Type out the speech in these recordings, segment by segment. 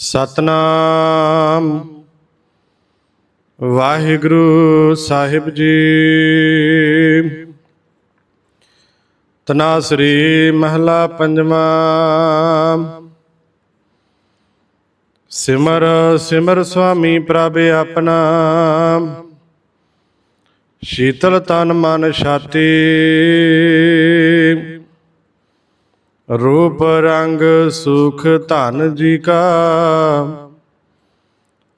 ਸਤਨਾਮ। ਵਾਹਿਗੁਰੂ ਸਾਹਿਬ ਜੀ। ਤਨਾਸਰੀ ਮਹਲਾ ਪੰਜਵਾਂ। ਸਿਮਰ ਸਿਮਰ ਸੁਆਮੀ ਪ੍ਰਭ ਆਪਣਾ। ਸ਼ੀਤਲ ਤਨ ਮਨ ਛਾਤੀ। ਰੂਪ ਰੰਗ ਸੁਖ ਧਨ ਜੀ ਕਾ।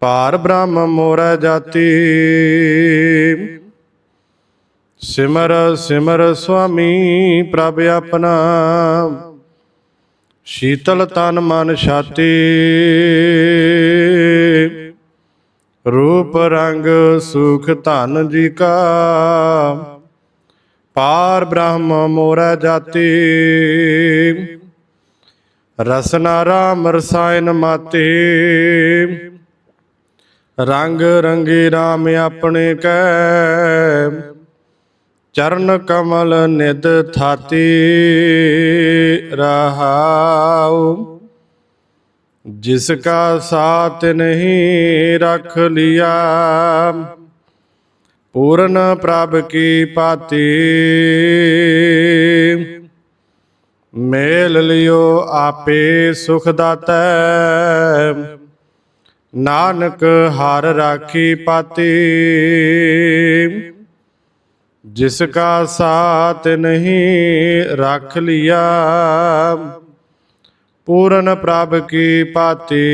ਪਾਰ ਬ੍ਰਹਮ ਮੋਰਾ ਜਾਤੀ। ਸਿਮਰ ਸਿਮਰ ਸੁਆਮੀ ਪ੍ਰਭ ਆਪਣਾ। ਸ਼ੀਤਲ ਤਨ ਮਨ ਛਾਤੀ। ਰੂਪ ਰੰਗ ਸੁਖ ਧਨ ਜੀ ਕਾ। ਪਾਰ ਬ੍ਰਹਮ ਮੋਰਾ ਜਾਤੀ ਰਸਨਾ ਰਾਮ ਰਸਾਇਨ ਮਾਤੇ ਰੰਗ ਰੰਗੇ RAM ਆਪਣੇ ਕੈ ਚਰਨ ਕਮਲ ਨਿਦ ਥਾਤੀ ਰਹਾਉ ਜਿਸ ਕਾ ਸਾਥ ਨਹੀਂ ਰਖ ਲਿਆ ਪੂਰਨ ਪ੍ਰਭ ਕੀ ਪਾਤੀ ਮੇਲ ਲਿਓ ਆਪੇ ਸੁਖ ਦਾਤੈ। ਨਾਨਕ ਹਰ ਰਾਖੀ ਪਾਤੀ। ਜਿਸ ਕਾ ਸਾਥ ਨਹੀਂ ਰੱਖ ਲਿਆ। ਪੂਰਨ ਪ੍ਰਭ ਕੀ ਪਾਤੀ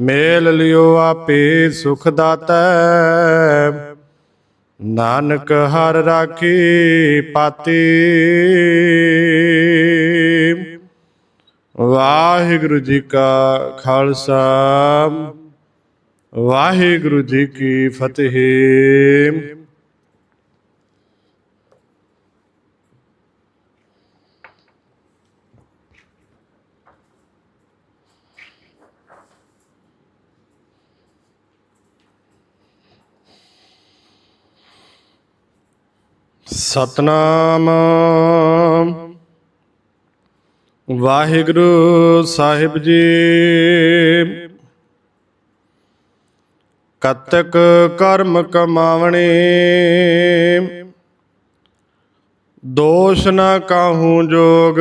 ਮੇਲ ਲਿਓ ਆਪੇ ਸੁਖ ਦਾਤੈ। ਨਾਨਕ ਹਰ ਰਾਖੀ ਪਾਤੀ। ਵਾਹਿਗੁਰੂ ਜੀ ਕਾ ਖਾਲਸਾ। ਵਾਹਿਗੁਰੂ ਜੀ ਕੀ ਫਤਿਹ। ਸਤਨਾਮ। ਵਾਹਿਗੁਰੂ ਸਾਹਿਬ ਜੀ। ਕਤਕ ਕਰਮ ਕਮਾਵਣੇ। ਦੋਸ਼ ਨਾ ਕਾਹੂ ਜੋਗ।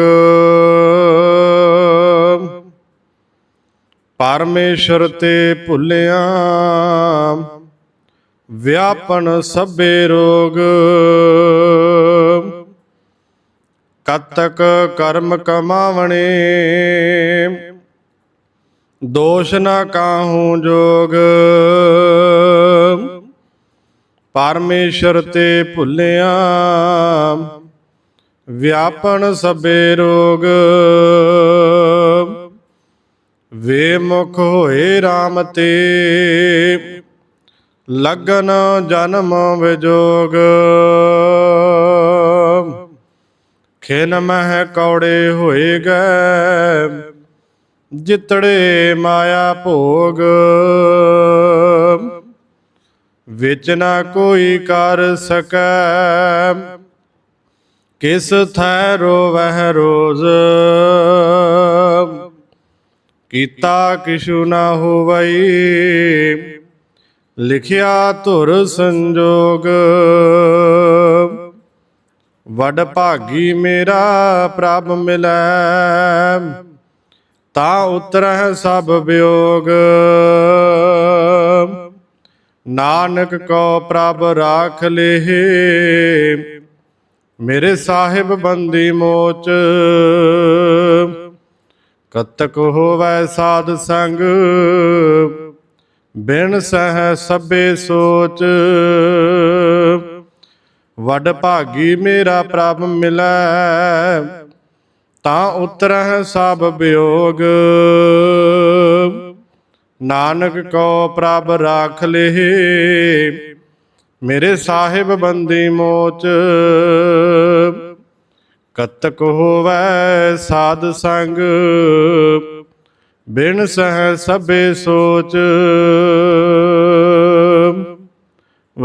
ਪਰਮੇਸ਼ਰ ਤੇ ਭੁੱਲਿਆ। ਵਿਆਪਨ ਸਭੇ ਰੋਗ। ਕਤਕ ਕਰਮ ਕਮਾਵਣੇ। ਦੋਸ਼ ਨਾ ਕਾਹੂ ਜੋਗ। ਪਰਮੇਸ਼ਰ ਤੇ ਭੁੱਲਿਆ। ਵਿਆਪਨ ਸਭੇ ਰੋਗ। ਵੇ ਮੁਖ ਹੋਏ RAM ਤੇ। ਲਗਨ ਜਨਮ ਵਿਜੋਗ। ਖਿਨ ਮਹਿ ਕੌੜੇ ਹੋਏ ਗਏ ਜਿਤੜੇ ਮਾਇਆ ਭੋਗ। ਵਿੱਚ ਨਾ ਕੋਈ ਕਰ ਸਕੈ, ਕਿਸ ਥੈ ਰੋਵਹਿ ਰੋਜ਼। ਕੀਤਾ ਕਿਛੂ ਨਾ ਹੋਵਈ, ਲਿਖਿਆ ਧੁਰ ਸੰਜੋਗ। ਵਡ ਭਾਗੀ ਮੇਰਾ ਪ੍ਰਭ ਮਿਲੈ, ਤਾ ਉਤਰਹਿ ਸਭ ਵਿਯੋਗ। ਨਾਨਕ ਕੋ ਪ੍ਰਭ ਰਾਖ ਲੇਹ, ਮੇਰੇ ਸਾਹਿਬ ਬੰਦੀ ਮੋਚ। ਕਤਕ ਹੋਵੈ ਸਾਧ ਸੰਗ, ਬਿਨ ਸਹਿ ਸਭੇ ਸੋਚ। ਵਡ ਭਾਗੀ ਮੇਰਾ ਪ੍ਰਭ ਮਿਲੈ, ਤਾਂ ਉਤਰਹਿ ਸਭ ਵਿਯੋਗ ਨਾਨਕ ਕੋ ਪ੍ਰਭ ਰਾਖ ਲੇਹ ਮੇਰੇ ਸਾਹਿਬ ਬੰਦੀ ਮੋਚ। ਕਤਕ ਹੋਵੈ ਸਾਧ ਸੰਗ, ਬਿਨ ਸਹਿ ਸਭੇ ਸੋਚ।